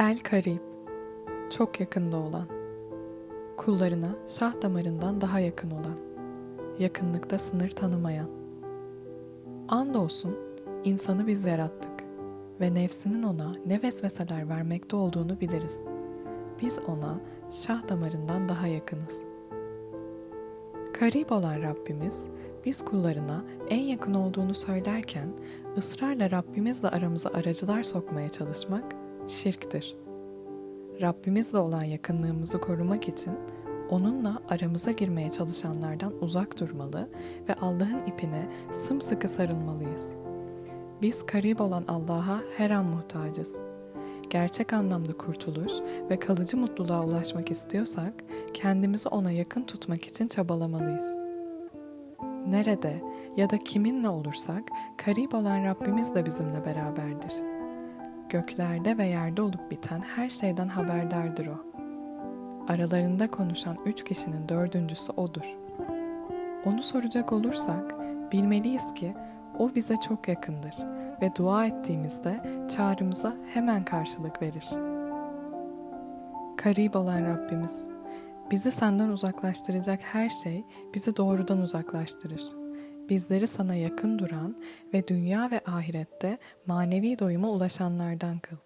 El Karib, çok yakında olan, kullarına şah damarından daha yakın olan, yakınlıkta sınır tanımayan. Andolsun insanı biz yarattık ve nefsinin ona ne vesveseler vermekte olduğunu biliriz. Biz ona şah damarından daha yakınız. Karib olan Rabbimiz, biz kullarına en yakın olduğunu söylerken, ısrarla Rabbimizle aramıza aracılar sokmaya çalışmak şirktir. Rabbimizle olan yakınlığımızı korumak için onunla aramıza girmeye çalışanlardan uzak durmalı ve Allah'ın ipine sımsıkı sarılmalıyız. Biz karib olan Allah'a her an muhtacız. Gerçek anlamda kurtuluş ve kalıcı mutluluğa ulaşmak istiyorsak kendimizi ona yakın tutmak için çabalamalıyız. Nerede ya da kiminle olursak karib olan Rabbimiz de bizimle beraberdir. Göklerde ve yerde olup biten her şeyden haberdardır o. Aralarında konuşan üç kişinin dördüncüsü O'dur. Onu soracak olursak bilmeliyiz ki O bize çok yakındır ve dua ettiğimizde çağrımıza hemen karşılık verir. Karib olan Rabbimiz, bizi senden uzaklaştıracak her şey bizi doğrudan uzaklaştırır. Bizleri sana yakın duran ve dünya ve ahirette manevi doyuma ulaşanlardan kıl.